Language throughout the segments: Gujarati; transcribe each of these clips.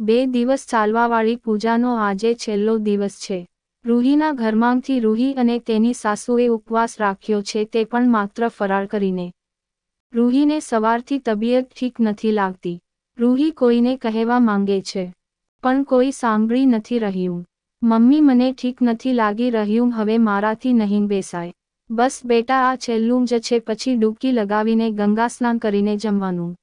બે દિવસ ચાલવાવાળી પૂજાનો આજે છેલ્લો દિવસ છે. રૂહીના ઘરમાંથી રૂહી અને તેની સાસુએ ઉપવાસ રાખ્યો છે તે પણ માત્ર ફરાર કરીને. રૂહીને સવારથી તબિયત ઠીક નથી લાગતી. રૂહી કોઈને કહેવા માંગે છે. પણ કોઈ સાંભળી નથી રહ્યું. મમ્મી, મને ઠીક નથી લાગી રહ્યું, હવે મારાથી નહીં બેસાય. બસ બેટા, આ છેલ્લું જ છે, પછી ડૂબકી લગાવીને ગંગા સ્નાન કરીને જમવાનું.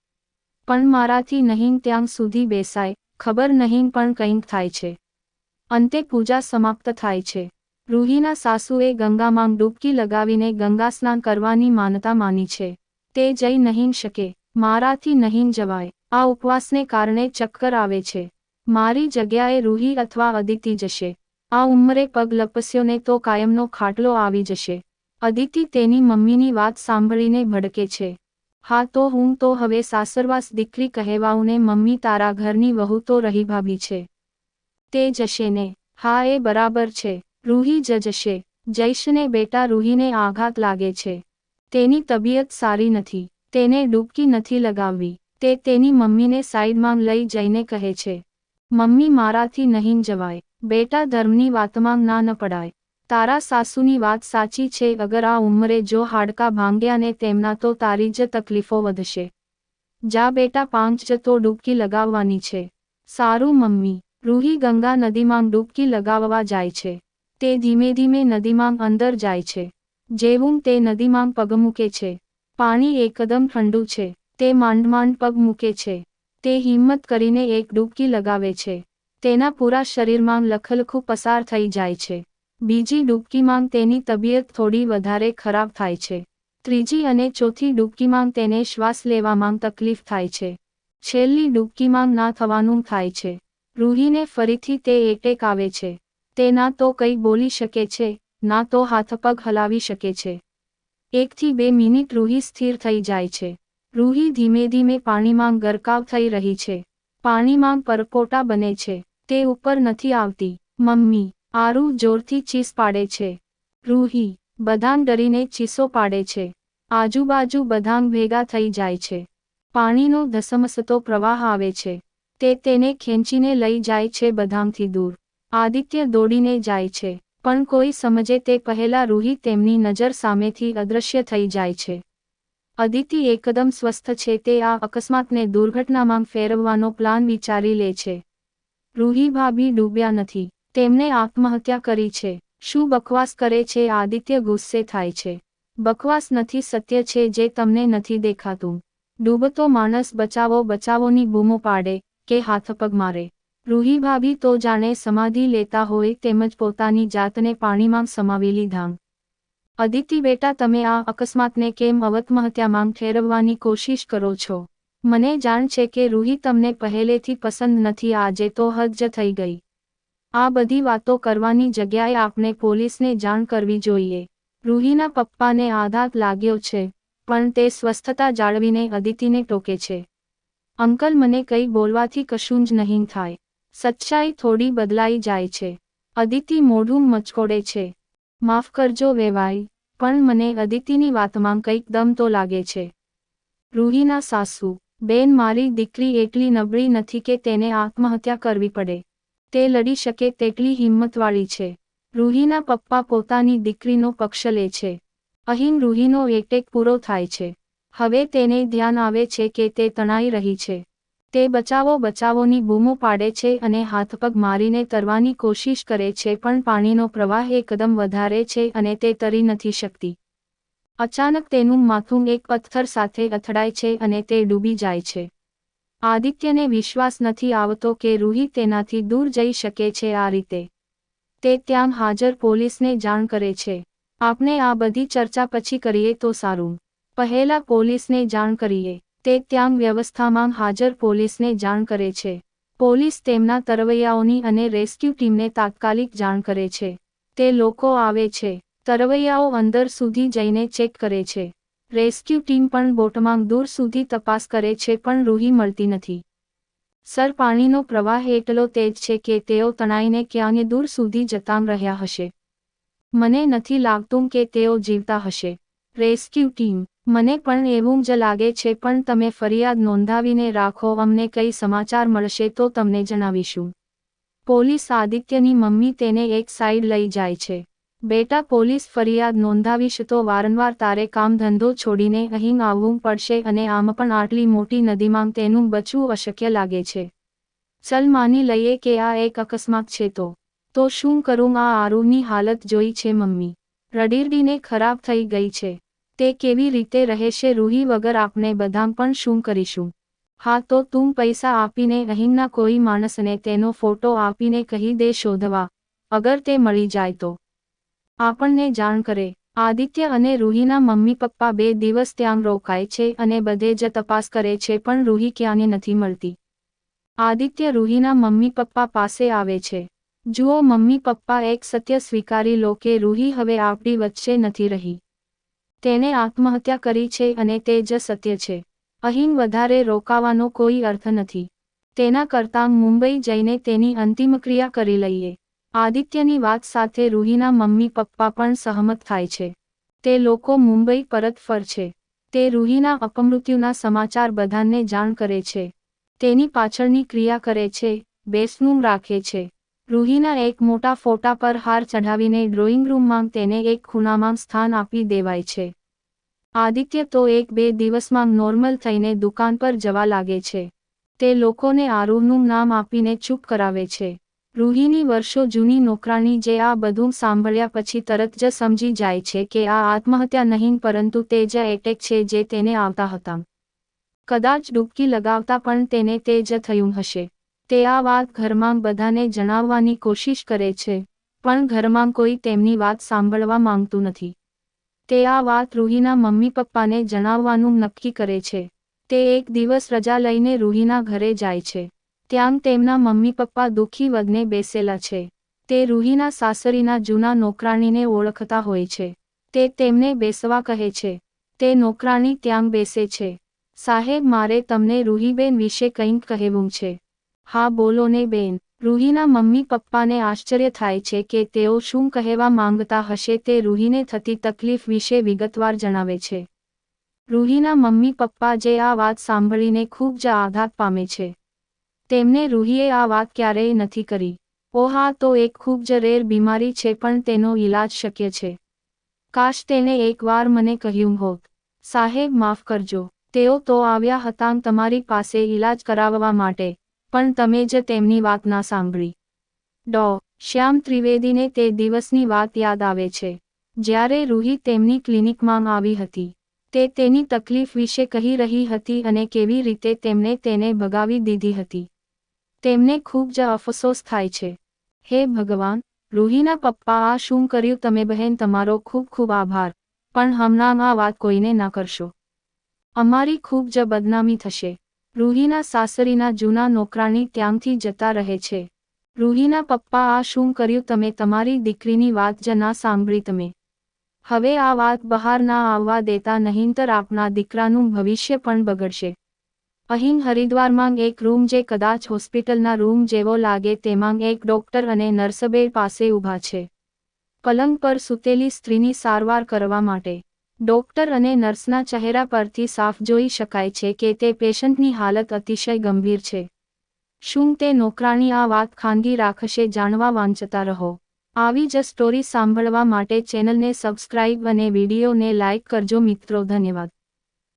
પણ મારાથી નહીં ત્યાં સુધી બેસાય. ખબર નહીં પણ કંઈક થાય છે. અંતે પૂજા સમાપ્ત થાય છે. રૂહીના સાસુએ ગંગામાં ડૂબકી લગાવીને ગંગા સ્નાન કરવાની માનતા માની છે. તે જઈ નહીં શકે, મારાથી નહીં જવાય. આ ઉપવાસને કારણે ચક્કર આવે છે. મારી જગ્યાએ રૂહી અથવા અદિતિ જશે. આ ઉંમરે પગ લપસ્યોને તો કાયમનો ખાટલો આવી જશે. અદિતિ તેની મમ્મીની વાત સાંભળીને ભડકે છે. હા, તો હું તો હવે સાસરવાસ દીકરી કહેવાઉને મમ્મી તારા ઘરની વહુ તો રહી ભાભી છે. તે જશે ને. હા, એ બરાબર છે. રૂહી જ જશે. જૈશને બેટા રૂહીને આઘાત લાગે છે. તેની તબિયત સારી નથી. તેને ડૂબકી નથી લગાવવી. તે તેની મમ્મીને સાઈડમાં લઈ જઈને કહે છે. મમ્મી મારાથી નહીં જવાય. બેટા ધર્મની વાતમાં ના ન પડાય. તારા સાસુની વાત સાચી છે, અગર આ ઉંમરે જો હાડકા ભાંગ્યા ને તેમના તો તારી જ તકલીફો વધશે. જા બેટા, પાંચ જ તો ડૂબકી લગાવવાની છે. સારું, મમ્મી. રૂહી ગંગા નદીમાં ડૂબકી લગાવવા જાય છે. તે ધીમે ધીમે નદીમાં અંદર જાય છે. જેવું તે નદીમાં પગ મૂકે છે. પાણી એકદમ ઠંડુ છે. તે માંડ માંડ પગ મૂકે છે. તે હિંમત કરીને એક ડૂબકી લગાવે છે. તેના પૂરા શરીરમાં લખલખું પસાર થઈ જાય છે. બીજી ડૂબકીમાં તેની તબિયત થોડી વધારે ખરાબ થાય છે. ત્રીજી અને ચોથી ડૂબકીમાં તેને શ્વાસ લેવામાં તકલીફ થાય છે. છેલ્લી ડૂબકીમાં ના થવાનું થાય છે. રૂહીને ફરીથી તે એટેક આવે છે. તે ના તો કંઈ બોલી શકે છે, ના તો હાથપગ હલાવી શકે છે. એકથી બે મિનિટ રૂહી સ્થિર થઈ જાય છે. રૂહી ધીમે ધીમે પાણીમાં ગરકાવ થઈ રહી છે. પાણીમાં પરપોટા બને છે. તે ઉપર નથી આવતી. મમ્મી આરુ જોરથી ચીસ પાડે છે. રૂહી, બધાં ડરીને ચીસો પાડે છે. આજુબાજુ બધાં ભેગા થઈ જાય છે. પાણીનો ધસમસતો પ્રવાહ આવે છે. તે તેને ખેંચીને લઈ જાય છે બધાંથી દૂર. આદિત્ય દોડીને જાય છે. પણ કોઈ સમજે તે પહેલા રૂહી તેમની નજર સામેથી અદૃશ્ય થઈ જાય છે. અદિતિ એકદમ સ્વસ્થ છે તે આ અકસ્માતને દુર્ઘટનામાં ફેરવવાનો પ્લાન વિચારી લે છે. રૂહી ભાભી ડૂબ્યા નથી. તેમણે આત્મહત્યા કરી છે. શું બકવાસ કરે છે? આદિત્ય ગુસ્સે થાય છે. બકવાસ નથી સત્ય છે જે તમને નથી દેખાતું. ડૂબતો માણસ બચાવો, બચાવોની બૂમો પાડે કે હાથપગ મારે. રૂહી ભાભી તો જાણે સમાધિ લેતા હોય તેમજ પોતાની જાતને પાણીમાં સમાવી લીધા. અદિતિ બેટા તમે આ અકસ્માતને કેમ અવત્મહત્યામાં ઠેરવવાની કોશિશ કરો છો? મને જાણ છે કે રૂહી તમને પહેલેથી પસંદ નથી, આજે તો હજ થઈ ગઈ. આ બધી વાતો કરવાની જગ્યાએ આપણે પોલીસને જાણ કરવી જોઈએ. રૂહીના પપ્પાને આઘાત લાગ્યો છે, પણ તે સ્વસ્થતા જાળવીને અદિતિને ટોકે છે. અંકલ મને કંઈ બોલવાથી કશું જ નહીં થાય. સચ્ચાઈ થોડી બદલાઈ જાય છે. અદિતિ મોઢું મચકોડે છે. માફ કરજો વેવાઈ, પણ મને અદિતિની વાતમાં કંઈક દમ તો લાગે છે. રૂહીના સાસુ, બેન મારી દીકરી એટલી નબળી નથી કે તેને આત્મહત્યા કરવી પડે. તે લડી શકે તેટલી હિંમતવાળી છે. રૂહીના પપ્પા પોતાની દીકરીનો પક્ષ લે છે. અહીં રૂહીનો એટેક પૂરો થાય છે. હવે તેને ધ્યાન આવે છે કે તે તણાઈ રહી છે. તે બચાવો બચાવોની બૂમો પાડે છે અને હાથપગ મારીને તરવાની કોશિશ કરે છે પણ પાણીનો પ્રવાહ એકદમ વધારે છે અને તે તરી નથી શકતી. અચાનક તેનું માથું એક પથ્થર સાથે અથડાય છે અને તે ડૂબી જાય છે. આદિત્યને વિશ્વાસ નથી આવતો કે રૂહી તેનાથી દૂર જઈ શકે છે આ રીતે. તે ત્યાં હાજર પોલીસને જાણ કરે છે. આપણે આ બધી ચર્ચા પછી કરીએ તો સારું. પહેલા પોલીસને જાણ કરીએ. તે ત્યાં વ્યવસ્થામાં હાજર પોલીસને જાણ કરે છે. પોલીસ તેમના તરવૈયાઓની અને રેસ્ક્યુ ટીમને તાત્કાલિક જાણ કરે છે. તે લોકો આવે છે. તરવૈયાઓ અંદર સુધી જઈને ચેક કરે છે. રેસ્ક્યુ ટીમ પણ બોટમાં દૂર સુધી તપાસ કરે છે, પણ રૂહી મળતી નથી. સર, પાણીનો પ્રવાહ એટલો તેજ છે કે તેઓ તણાઈને ક્યાંય દૂર સુધી જતાં રહ્યા હશે. મને નથી લાગતું કે તેઓ જીવતા હશે. રેસ્ક્યુ ટીમ, મને પણ એવું જ લાગે છે, પણ તમે ફરિયાદ નોંધાવીને રાખો, અમને કઈ સમાચાર મળશે તો તમને જણાવીશું. પોલીસ આદિત્યની મમ્મી તેને એક સાઈડ લઈ જાય છે. બેટા, પોલીસ ફરિયાદ નોંધાવીશ તો વારંવાર તારે કામ ધંધો છોડીને અહીં આવવું પડશે અને આમ પણ આટલી મોટી નદીમાં તેનું બચવું અશક્ય લાગે છે. ચલ માની લઈએ કે આ એક અકસ્માત છે તો. તો શું કરું? આ આરુની હાલત જોઈ છે મમ્મી. રડીરડીને ખરાબ થઈ ગઈ છે. તે કેવી રીતે રહેશે? રૂહી વગર આપણે બધા પણ શું કરીશું? હા, તો તું પૈસા આપીને અહીંના કોઈ માણસને તેનો ફોટો આપીને કહી દે, શોધવા. અગર તે મળી જાય તો. આપણને જાણ કરે. આદિત્ય અને રૂહીના મમ્મી પપ્પા બે દિવસ ત્યાં રોકાય છે અને બધે જ તપાસ કરે છે પણ રૂહી ક્યાંને નથી મળતી. આદિત્ય રૂહીના મમ્મી પપ્પા પાસે આવે છે. જુઓ મમ્મી પપ્પા એક સત્ય સ્વીકારી લો કે રૂહી હવે આપણી વચ્ચે નથી રહી. તેણે આત્મહત્યા કરી છે અને તે જ સત્ય છે. અહીં વધારે રોકાવાનો કોઈ અર્થ નથી. તેના કરતાં મુંબઈ જઈને તેની અંતિમક્રિયા કરી લઈએ. આદિત્યની વાત સાથે રૂહીના મમ્મી પપ્પા પણ સહમત થાય છે. તે લોકો મુંબઈ પરત ફરશે તે રૂહીના અપમૃત્યુના સમાચાર બધાને જાણ કરે છે. તેની પાછળની ક્રિયા કરે છે બેસનું રાખે છે. રૂહીના એક મોટા ફોટા પર હાર ચઢાવીને ડ્રોઈંગ રૂમમાં તેને એક ખૂણામાં સ્થાન આપી દેવાય છે. આદિત્ય તો એક બે દિવસમાં નોર્મલ થઈને દુકાન પર જવા લાગે છે. તે લોકોને આરુહનું નામ આપીને ચૂપ કરાવે છે. રૂહીની વર્ષો જૂની નોકરાણી જે આ બધું સાંભળ્યા પછી તરત જ સમજી જાય છે કે આ આત્મહત્યા નહીં પરંતુ તે જ એટેક છે જે તેને આવતા હતા. કદાચ ડૂબકી લગાવતા પણ તેને તે જ થયું હશે. તે આ વાત ઘરમાં બધાને જણાવવાની કોશિશ કરે છે, પણ ઘરમાં કોઈ તેમની વાત સાંભળવા માંગતું નથી. તે આ વાત રૂહીના મમ્મી પપ્પાને જણાવવાનું નક્કી કરે છે. તે એક દિવસ રજા લઈને રૂહીના ઘરે જાય છે. ત્યાં તેમના મમ્મી પપ્પા દુઃખી વગને બેસેલા છે. તે રૂહીના સાસરીના જૂના નોકરાણીને ઓળખતા હોય છે. તે તેમને બેસવા કહે છે. તે નોકરાણી ત્યાં બેસે છે. સાહેબ, મારે તમને રૂહીબેન વિશે કંઈક કહેવું છે. હા, બોલો ને બેન. રૂહીના મમ્મી પપ્પાને આશ્ચર્ય થાય છે કે તેઓ શું કહેવા માંગતા હશે તે રૂહીને થતી તકલીફ વિશે વિગતવાર જણાવે છે. રૂહીના મમ્મી પપ્પા જે આ વાત સાંભળીને ખૂબ જ આઘાત પામે છે. તેમને રૂહીએ આ વાત ક્યારેય નથી કરી. ઓહા તો એક ખૂબ જ રેર બીમારી છે, પણ તેનો ઈલાજ શક્ય છે. કાશ તેને એકવાર મને કહ્યું હોત. સાહેબ, માફ કરજો. તેઓ તો આવ્યા હતા તમારી પાસે ઈલાજ કરાવવા માટે, પણ તમે જ તેમની વાત ના સાંભળી. ડો. શ્યામ ત્રિવેદીને તે દિવસની વાત યાદ આવે છે. જ્યારે રૂહી તેમની ક્લિનિકમાં આવી હતી, તે તેની તકલીફ વિશે કહી રહી હતી અને કેવી રીતે તેમણે તેને ભગાવી દીધી હતી. તેમને ખૂબ જ અફસોસ થાય છે. હે ભગવાન, રૂહીના પપ્પા, આ શું કર્યું તમે બહેન, તમારો ખૂબ ખૂબ આભાર. પણ હમણાં આ વાત કોઈને ના કરશો. અમારી ખૂબ જ બદનામી થશે. રૂહીના સાસરીના જૂના નોકરાણી ત્યાંથી જતા રહે છે. રૂહીના પપ્પા, આ શું કર્યું તમે? તમારી દીકરીની વાત જ ના સાંભળી તમે. હવે આ વાત બહાર ના આવવા દેતા નહીંતર આપના દીકરાનું ભવિષ્ય પણ બગડશે. અહીં હરિદ્વારમાં એક રૂમ જે કદાચ હોસ્પિટલના રૂમ જેવો લાગે તેમાં એક ડોક્ટર અને નર્સબે પાસે ઊભા છે. પલંગ પર સૂતેલી સ્ત્રીની સારવાર કરવા માટે. ડોક્ટર અને નર્સના ચહેરા પરથી સાફ જોઈ શકાય છે કે તે પેશન્ટની હાલત અતિશય ગંભીર છે. શું તે નોકરાણી આ વાત ખાનગી રાખશે જાણવા વાંચતા રહો. આવી જ સ્ટોરી સાંભળવા માટે ચેનલને સબસ્ક્રાઇબ અને વિડીયોને લાઇક કરજો મિત્રો, ધન્યવાદ.